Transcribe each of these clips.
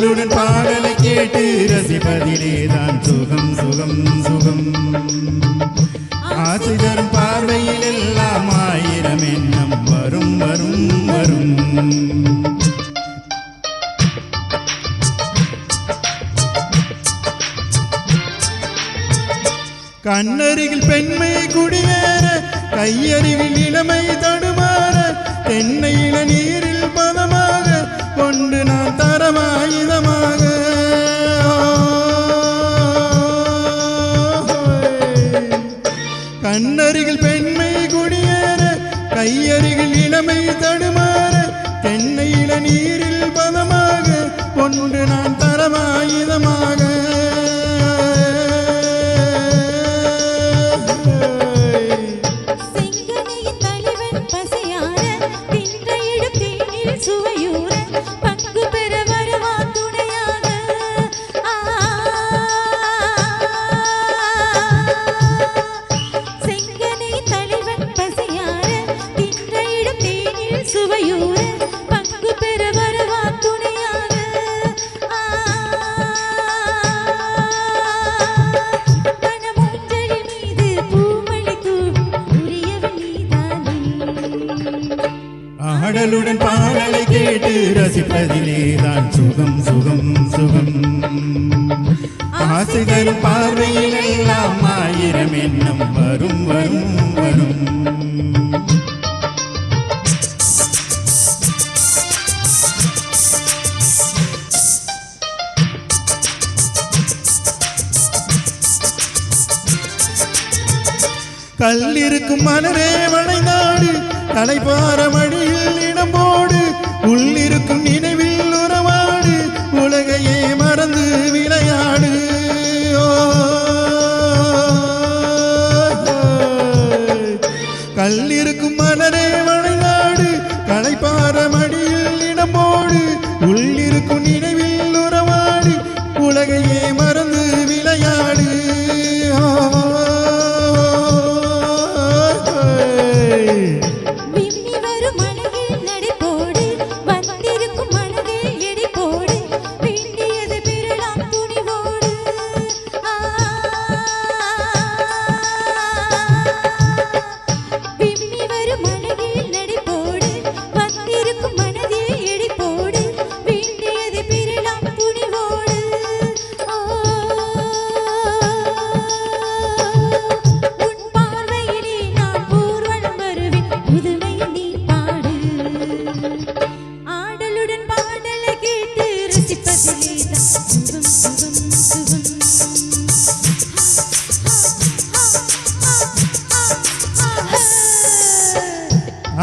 பாடலுடன் பாடலை கேட்டு ரசிப்பதிலே தான் சுகம் சுகம் சுகம். ஆசை தரும் பார்வையில் எல்லாம் ஆயிரம் எண்ணம் வரும் வரும் வரும். கண்ணருகில் பெண்மை குடியேற கையறிவில் இளமை தடுமாற தென்னை நீரில் பதமாக கொண்டு நான் தரமாயுதமாக கண்ணருகில் பெண்மை குடியேற கையருகில் இளமை தடுமாற தென்னையில நீரில் பதமாக ஒன்று நான் தரமாயுதமாக செங்கனையின் சுவையூர பங்கு பெற வரவா துணையாக ஆ. மீது பூமழை தூவும் உரியவன் ஆடலுடன் பாடலை கேட்டு ரசிப்பதிலே தான் சுகம் சுகம் சுகம். ஆசை தரும் பார்வையில் எல்லாம் ஆயிரம் எண்ணம் வரும் வரும் வரும். கல்லிருக்கும் மலரே வளைநாடு தலைபார மடியில் இடம் போடு உள்ளிருக்கும்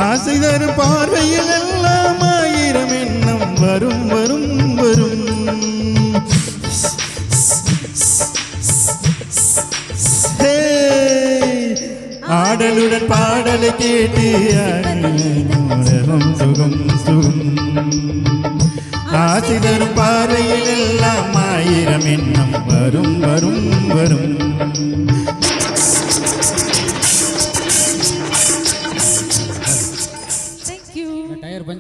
ஆசை தரும் பார்வையில் எல்லாம் ஆயிரம் எண்ணம் வரும் வரும் வரும். ஆடலுடன் பாடலை கேட்டு சுகம் சுகம். ஆசை தரும் பார்வையில் எல்லாம் ஆயிரம் எண்ணம் வரும் வரும் வரும்.